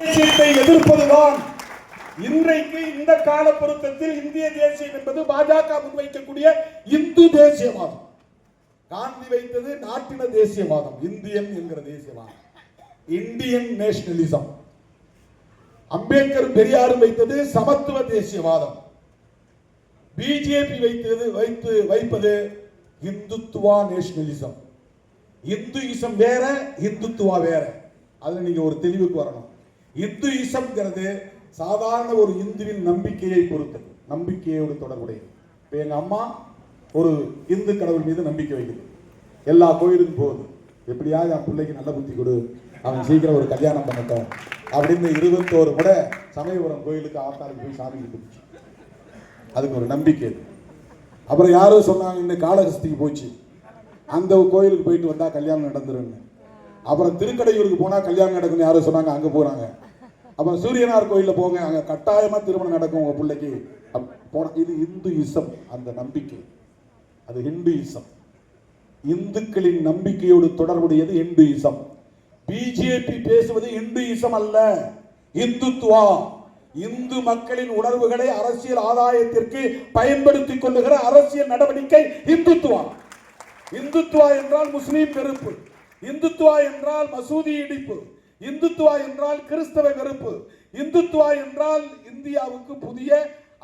தேசியத்தை எதிர்ப்பதுதான். இன்றைக்கு இந்த கால பொருத்தத்தில் இந்திய தேசியம் என்பது பாஜக முன்வைக்கக்கூடிய இந்து தேசியவாதம். காந்தி வைத்தது நாட்டின தேசியவாதம். இந்தியன் என்கிற தேசியவாதம். Indian nationalism. அம்பேத்கர் பெரியாரும் வைத்தது சமத்துவ தேசியவாதம். பிஜேபி வைத்தது வைத்து வைப்பது இந்துத்துவா நேஷனலிசம். இந்துயிசம் வேற இந்துத்துவா வேற. அதுல நீங்க ஒரு தெளிவுக்கு வரணும். இந்துயிசம்ங்கிறது சாதாரண ஒரு இந்துவின் நம்பிக்கையை பொறுத்தது. நம்பிக்கையோடு தொடர்புடையது. இப்போ எங்கள் அம்மா ஒரு இந்து கடவுள் மீது நம்பிக்கை வைக்குது. எல்லா கோயிலுக்கும் போகுது. எப்படியாவது என் பிள்ளைக்கு நல்ல புத்தி கொடு. அவன் சீக்கிரம் ஒரு கல்யாணம் பண்ணட்டும். அப்படின்னு இருபத்தோரு முறை சமயபுரம் கோயிலுக்கு ஆத்தாளுக்கு போய் சாமி கும்பிடுச்சு. அதுக்கு ஒரு நம்பிக்கை அப்புறம் யாரும் சொன்னாங்க இன்னும் காலகஸ்திக்கு போச்சு. அந்த கோயிலுக்கு போயிட்டு வந்தால் கல்யாணம் நடந்துருன்னு அப்புறம் திருக்கடையூருக்கு போனா கல்யாணம் நடக்கும்னு யாரும் சொன்னாங்க அங்க போறாங்க. அப்புறம் சூரியனார் கோயிலில் போங்க அங்க கட்டாயமா திருமணம் நடக்கும் உங்க பிள்ளைக்கு. அப்~ போன இது இந்து இசம் அந்த நம்பிக்கை. அது ஹிந்துயிசம். இந்துக்களின் நம்பிக்கையோடு தொடர்புடையது இந்துயிசம் இசம் பிஜேபி பேசுவது இந்துயிசம் இசம் அல்ல இந்துத்துவா. இந்து மக்களின் உணர்வுகளை அரசியல் ஆதாயத்திற்கு பயன்படுத்திக் கொள்ளுகிற அரசியல் நடவடிக்கை இந்துத்துவா. இந்துத்துவா என்றால் முஸ்லீம் வெறுப்பு. இந்துத்துவா என்றால் மசூதி இடிப்பு இந்துத்துவா என்றால் கிறிஸ்தவ வெறுப்பு இந்துத்துவா என்றால் இந்தியாவுக்கு புதிய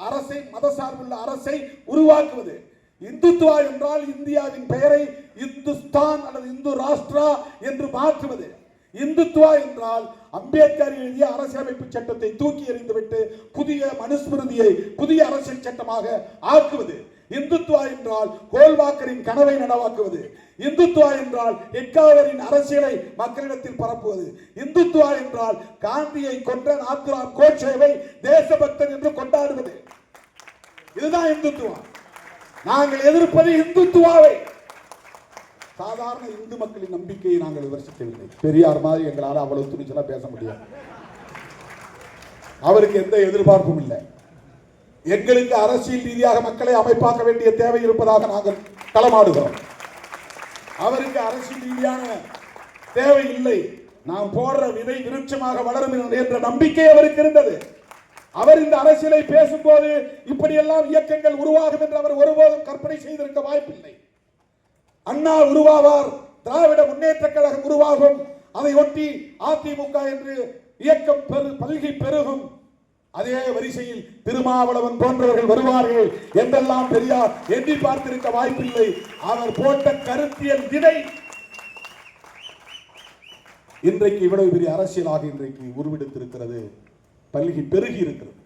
அரசை மதசார்புள்ள அரசை உருவாக்குவது. இந்துத்துவா என்றால் இந்தியாவின் பெயரை இந்துஸ்தான் அல்லது இந்து ராஷ்டிரா என்று மாற்றுவது. இந்துத்துவா என்றால் அம்பேத்கர் எழுதிய அரசியலமைப்பு சட்டத்தை தூக்கி எறிந்துவிட்டு புதிய மனுஸ்மிருதியை புதிய அரசியல் சட்டமாக ஆக்குவது. இந்துத்துவா என்றால் கோல்வாக்கரின் கனவை நனவாக்குவது. இந்துத்துவா என்றால் எட்காவரின் அரசியலை மக்களிடத்தில் பரப்புவது. இந்துத்துவா என்றால் காந்தியை கொன்ற நாத்துராம் கோட்சேவை தேசபக்தன் என்று கொண்டாடுவது. இதுதான் இந்துத்துவா. நாங்கள் எதிர்ப்பது இந்துத்துவாவை. சாதாரண இந்து மக்களின் நம்பிக்கையை நாங்கள் விமர்சிக்கவில்லை. பெரியார் மாதிரி எங்களால் அவ்வளவு துணிச்சலாக பேச முடியாது. அவருக்கு எந்த எதிர்பார்ப்பும் இல்லை. எங்களுக்கு அரசியல் ரீதியாக மக்களை அமைப்பாக்க வேண்டிய தேவை இருப்பதாக நாங்கள் களமாடுகிறோம். அவருக்கு அரசியல் ரீதியான தேவை இல்லை. நாம் போடுற விதை விருட்சமாக வளரும் என்ற நம்பிக்கை அவருக்கு இருந்தது. அவர் இந்த அரசியலை பேசும்போது இப்படியெல்லாம் இயக்கங்கள் உருவாகும் என்று அவர் ஒருபோதும் கற்பனை செய்திருக்க வாய்ப்பில்லை. அண்ணா உருவாவார் திராவிட முன்னேற்ற கழகம் உருவாகும். அதை ஒட்டி அதிமுக என்று இயக்கம் பெரு பல்கி பெருகும். அதே வரிசையில் திருமாவளவன் போன்றவர்கள் வருவார்கள் என்றெல்லாம் பெரியார் எண்ணி பார்த்திருக்க வாய்ப்பில்லை. அவர் போட்ட கருத்தியல் விதை இன்றைக்கு இவ்வளவு பெரிய அரசியலாக இன்றைக்கு உருவெடுத்திருக்கிறது. பல்கி பெருகி இருக்கிறது.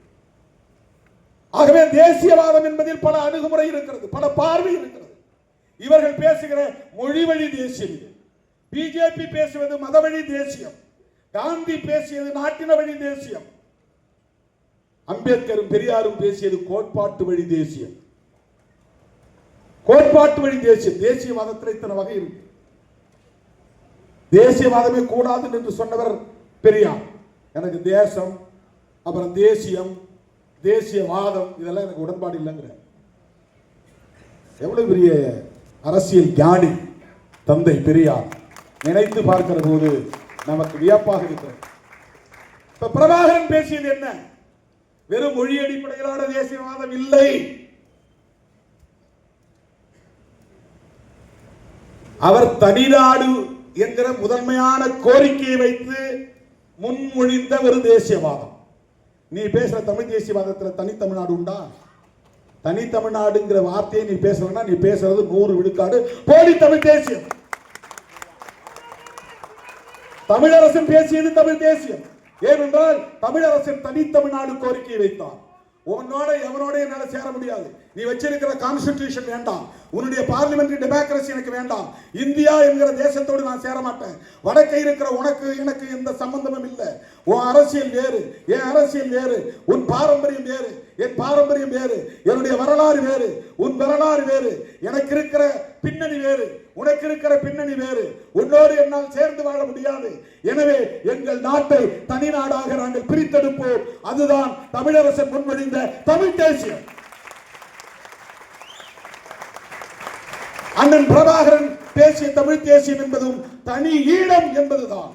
ஆகவே தேசியவாதம் என்பதில் பல அணுகுமுறை இருக்கிறது. பல பார்வை இருக்கிறது. இவர்கள் பேசுகிற மொழி வழி தேசியம் இது. பிஜேபி பேசுவது மதவழி தேசியம். காந்தி பேசியது நாட்டின வழி தேசியம். அம்பேத்கரும் பெரியாரும் பேசியது கோட்பாட்டு வழி தேசியம். கோட்பாட்டு வழி தேசியம். தேசியவாதத்தில் இத்தனை வகை இருக்கு. தேசியவாதமே கூடாது என்று சொன்னவர் பெரியார். எனக்கு தேசம் அப்புறம் தேசியம் தேசியவாதம் இதெல்லாம் எனக்கு உடன்பாடு இல்லைங்கிற எவ்வளவு பெரிய அரசியல் ஞானி தந்தை பெரியார் நினைத்து பார்க்கிற போது நமக்கு வியப்பாக இருக்கிறது. இப்ப பிரபாகரன் பேசியது என்ன? வெறும் மொழி அடிப்படையிலான தேசியவாதம் இல்லை. அவர் தனிநாடு என்கிற முதன்மையான கோரிக்கையை வைத்து முன்மொழிந்த ஒரு தேசியவாதம். நீ பேசுற தமிழ் தேசியவாதத்தில் தனித்தமிழ்நாடு உண்டா? தனித்தமிழ்நாடுங்கிற வார்த்தையை நீ பேசுறனா நீ பேசுறது நூறு விழுக்காடு போலி தமிழ் தேசியம். தமிழரசன் பேசியது தமிழ் தேசியம். ஏனென்றால் தமிழரசன் தனித்தமிழ்நாடு கோரிக்கையை வைத்தான். உன்னோட எவனோட என்னால சேர முடியாது. நீ வச்சிருக்கிற கான்ஸ்டிடியூஷன் வேண்டாம். உன்னுடைய பார்லிமெண்ட்ரி டெமோக்ரஸி எனக்கு வேண்டாம். இந்தியா என்கிற தேசத்தோடு நான் சேர மாட்டேன் வடக்கே இருக்கிற உனக்கு எனக்கு எந்த சம்பந்தமும் இல்லை. உன் அரசியல் வேறு என் அரசியல் வேறு உன் பாரம்பரியம் வேறு என் பாரம்பரியம் வேறு என்னுடைய வரலாறு வேறு உன் வரலாறு வேறு எனக்கு இருக்கிற பின்னணி வேறு உனக்கு இருக்கிற பின்னணி வேறு. உன்னோடு என்னால் சேர்ந்து வாழ முடியாது. எனவே எங்கள் நாட்டை தனி நாடாக நாங்கள் பிரித்தெடுப்போம். அதுதான் தமிழரசன் முன்மொழிந்த தமிழ் தேசியம். அண்ணன் பிரபாகரன் பேசிய தமிழ் தேசியம் என்பதும் தனி ஈழம் என்பதுதான்.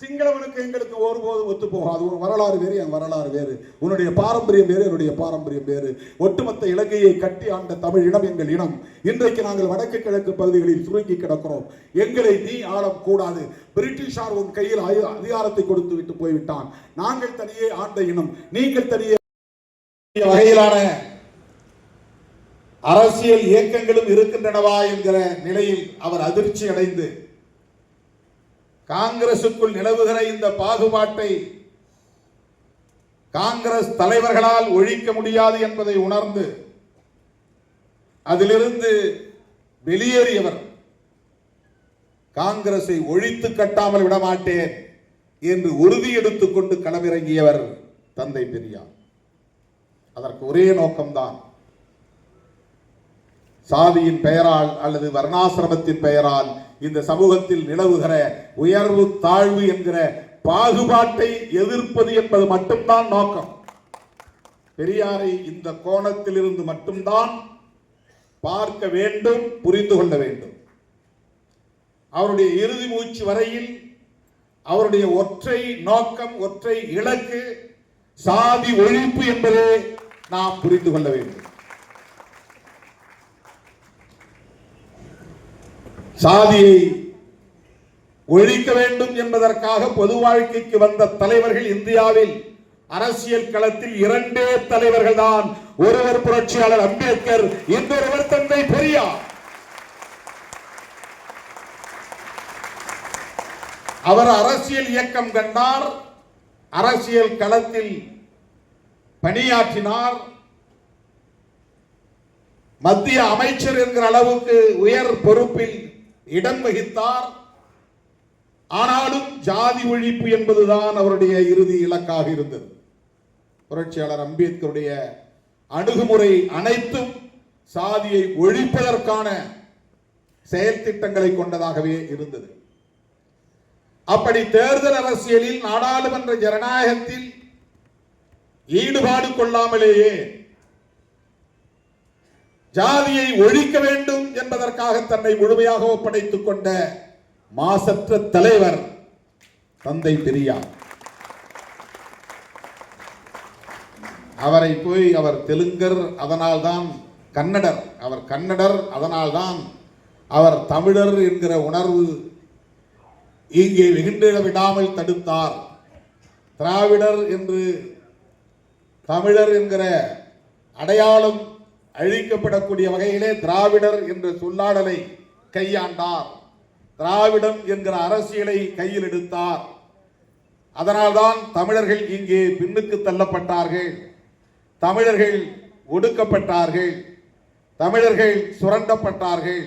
சிங்களவனுக்கு எங்களுக்கு ஒருபோதும் ஒத்து போகாது. உன் வரலாறு வேறு என் வரலாறு வேறு. உன்னுடைய பாரம்பரியம் வேறு என்னுடைய பாரம்பரியம் வேறு. ஒட்டுமொத்த இலங்கையை கட்டி ஆண்ட தமிழ் இனம் எங்கள் இனம். இன்றைக்கு நாங்கள் வடக்கு கிழக்கு பகுதிகளில் சுருங்கி கிடக்கிறோம். எங்களை நீ ஆளக்கூடாது பிரிட்டிஷார் உன் கையில் அதிகாரத்தை கொடுத்து விட்டு போய்விட்டான். நாங்கள் தனியே ஆண்ட இனம். நீங்கள் தனியே வகையிலான அரசியல் இயக்கங்களும் இருக்கின்றனவா என்கிற நிலையில் அவர் அதிர்ச்சி அடைந்து காங்கிரசுக்குள் நிலவுகிற இந்த பாகுபாட்டை காங்கிரஸ் தலைவர்களால் ஒழிக்க முடியாது என்பதை உணர்ந்து அதிலிருந்து வெளியேறியவர் காங்கிரஸை ஒழித்து கட்டாமல் விடமாட்டேன் என்று உறுதி எடுத்துக்கொண்டு களமிறங்கியவர் தந்தை பெரியார். அதற்கு ஒரே நோக்கம்தான் சாதியின் பெயரால் அல்லது வர்ணாசிரமத்தின் பெயரால் இந்த சமூகத்தில் நிலவுகிற உயர்வு தாழ்வு என்கிற பாகுபாட்டை எதிர்ப்பது என்பது மட்டும்தான் நோக்கம். பெரியாரை இந்த கோணத்தில் இருந்து மட்டும்தான் பார்க்க வேண்டும் புரிந்து கொள்ள வேண்டும். அவருடைய இறுதி மூச்சு வரையில் அவருடைய ஒற்றை நோக்கம் ஒற்றை இலக்கு சாதி ஒழிப்பு என்பதை நாம் புரிந்து கொள்ள வேண்டும். சாதியை ஒழிக்க வேண்டும் என்பதற்காக பொது வாழ்க்கைக்கு வந்த தலைவர்கள் இந்தியாவில் அரசியல் களத்தில் இரண்டே தலைவர்கள் தான் ஒருவர் புரட்சியாளர் அம்பேத்கர் இன்னொருவர் தந்தை பெரியார். அவர் அரசியல் இயக்கம் கண்டார் அரசியல் களத்தில் பணியாற்றினார். மத்திய அமைச்சர் என்கிற அளவுக்கு உயர் பொறுப்பில் இடம் வகித்தார். ஆனாலும் ஜாதி ஒழிப்பு என்பதுதான் அவருடைய இறுதி இலக்காக இருந்தது. புரட்சியாளர் அம்பேத்கருடைய அணுகுமுறை அனைத்தும் சாதியை ஒழிப்பதற்கான செயல் திட்டங்களை கொண்டதாகவே இருந்தது. அப்படி தேர்தல் அரசியலில் நாடாளுமன்ற ஜனநாயகத்தில் ஈடுபாடு கொள்ளாமலேயே ஜாதியை ஒழிக்க வேண்டும் என்பதற்காக தன்னை முழுமையாக ஒப்படைத்துக் கொண்ட மாசற்ற தலைவர் தந்தை பெரியார். அவரை போய் அவர் தெலுங்கர் அதனால்தான் கன்னடர். அவர் கன்னடர் அதனால்தான் அவர் தமிழர் என்கிற உணர்வு இங்கே வெகுண்டிட விடாமல் தடுத்தார். திராவிடர் என்று தமிழர் என்கிற அடையாளம் அழிக்கப்படக்கூடிய வகையிலே திராவிடர் என்ற சொல்லாடலை கையாண்டார். திராவிடம் என்கிற அரசியலை கையில் எடுத்தார். அதனால்தான் தமிழர்கள் இங்கே பின்னுக்கு தள்ளப்பட்டார்கள். தமிழர்கள் ஒடுக்கப்பட்டார்கள். தமிழர்கள் சுரண்டப்பட்டார்கள்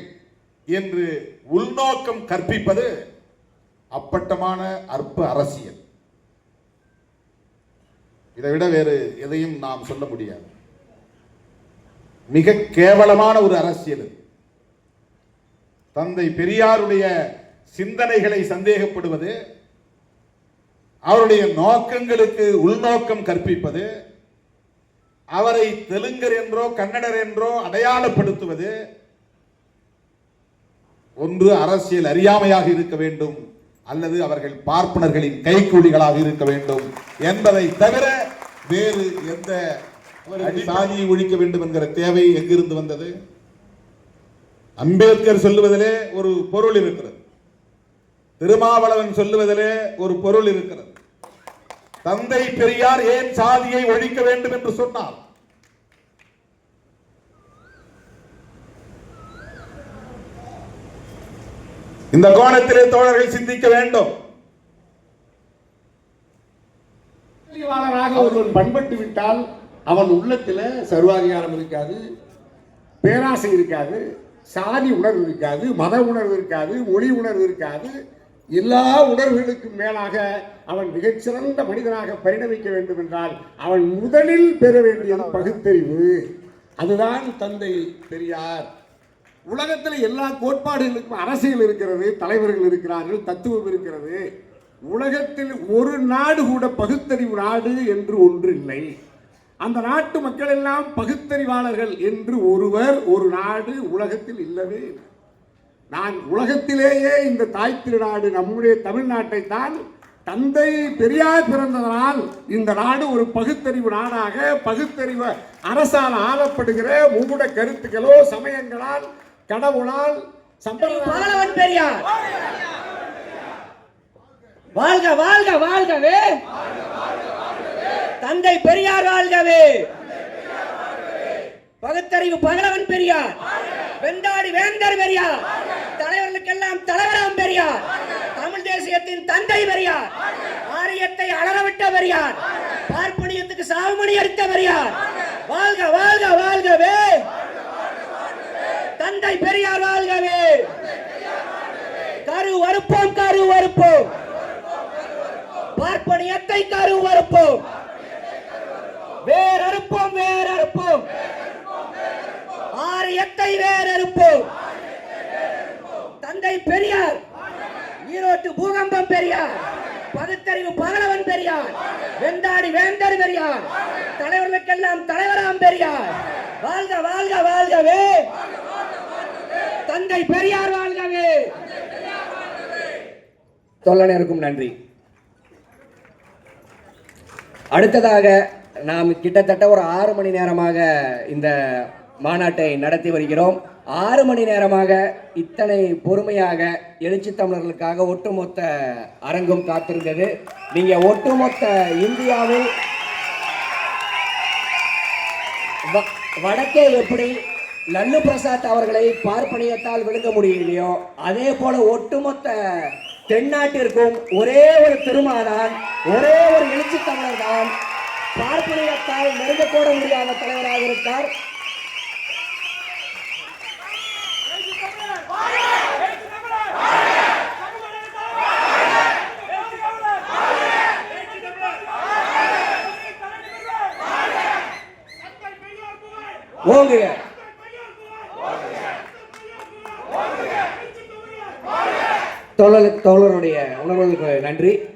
என்று உள்நோக்கம் கற்பிப்பது அப்பட்டமான அற்ப அரசியல். இதை விட வேறு எதையும் நாம் சொல்ல முடியாது. மிக கேவலமான ஒரு அரசியல் தந்தை பெரியாருடைய சிந்தனைகளை சந்தேகப்படுவது அவருடைய நோக்கங்களுக்கு உள்நோக்கம் கற்பிப்பது அவரை தெலுங்கர் என்றோ கன்னடர் என்றோ அடையாளப்படுத்துவது ஒன்று அரசியல் அறியாமையாக இருக்க வேண்டும் அல்லது அவர்கள் பார்ப்பனர்களின் கைக்கூலிகளாக இருக்க வேண்டும் என்பதை தவிர வேறு எந்த சாதியை ஒழிக்க வேண்டும் என்கிற தேவை எங்கிருந்து வந்தது? அம்பேத்கர் சொல்லுவதிலே ஒரு பொருள் இருக்கிறது. திருமாவளவன் சொல்லுவதிலே ஒரு பொருள் இருக்கிறது. தந்தை பெரியார் ஏன் சாதியை ஒழிக்க வேண்டும் என்று சொன்னார்? இந்த கோணத்திலே தோழர்கள் சிந்திக்க வேண்டும். பண்பட்டு விட்டால் அவன் உள்ளத்தில் சர்வாதிகாரம் இருக்காது பேராசை இருக்காது சாதி உணர்வு இருக்காது மத உணர்வு இருக்காது மொழி உணர்வு இருக்காது. எல்லா உணர்வுகளுக்கும் மேலாக அவன் மிகச்சிறந்த மனிதனாக பரிணமிக்க வேண்டும் என்றால் அவன் முதலில் பெற வேண்டியது பகுத்தறிவு. அதுதான் தந்தை பெரியார். உலகத்தில் எல்லா கோட்பாடுகளுக்கும் அரசியல் இருக்கிறது தலைவர்கள் இருக்கிறார்கள் தத்துவம் இருக்கிறது. உலகத்தில் ஒரு நாடு கூட பகுத்தறிவு நாடு என்று ஒன்று இல்லை. அந்த நாட்டு மக்கள் எல்லாம் பகுத்தறிவாளர்கள் என்று ஒருவர் ஒரு நாடு உலகத்தில் இல்லவே இல்லை. நான் உலகத்திலேயே இந்த தாய் திருநாடு நம்முடைய தமிழ்நாட்டை தான் தந்தை பெரியார் பிறந்ததனால் இந்த நாடு ஒரு பகுத்தறிவு நாடாக பகுத்தறிவு அரசால் ஆளப்படுகிற மூட கருத்துக்களோ சமயங்களால் கடவுளால் சம்பளம் பெரியார். வாழ்க வாழ்க வாழ்கவே. தந்தை பெரியார் வாழ்கவே. பகுத்தறிவு பகலவன் பெரியார். வெந்தாடி வேந்தர் பெரியார். தலைவர்களுக்கெல்லாம் தலைவராம் பெரியார். தமிழ் தேசியத்தின் தந்தை பெரியார். ஆரியத்தை அலறவிட்ட பெரியார். பார்ப்பனியத்துக்கு சாவுமணி அடித்த பெரியார். வாழ்க வாழ்க வாழ்கவே. தந்தை பெரியார் வாழ்கவே. கரு வறுப்போம் கரு வறுப்போம் பார்ப்பனியத்தை கரு வறுப்போம் வேர் அறுப்போம் வேர் அறுப்போம் ஆரியத்தை வேர் அறுப்போம் தந்தை பெரியார் கம்பம் பெரியார். பகுத்தறிவு பகலவன் பெரியார். வெந்தாடி வேந்தர் பெரியார். தலைவர்களுக்கெல்லாம் தலைவராம் பெரியார். வாழ்க வாழ்க வாழ்கவே. தந்தை பெரியார் வாழ்கவே. தொல்லனருக்கும் நன்றி. அடுத்ததாக நாம் கிட்டத்தட்ட ஒரு ஆறு மணி நேரமாக இந்த மாநாட்டை நடத்தி வருகிறோம். ஆறு மணி நேரமாக இத்தனை பொறுமையாக எழுச்சி தமிழர்களுக்காக ஒட்டுமொத்த அரங்கும் காத்திருந்தது. நீங்க ஒட்டுமொத்த இந்தியாவில் வடக்கே எப்படி லல்லு பிரசாத் அவர்களை பார்ப்பனியத்தால் விழுங்க முடியலையோ அதே போல ஒட்டுமொத்த தென்னாட்டிற்கும் ஒரே ஒரு திருமாதான் ஒரே ஒரு எழுச்சி தமிழர் தான் பார்ப்பனியத்தால் நெருங்கக்கூட முடியாத தலைவராக இருக்கார். ஓங்குக. தோழர் தோழருடைய உணர்வுகளுக்கு நன்றி.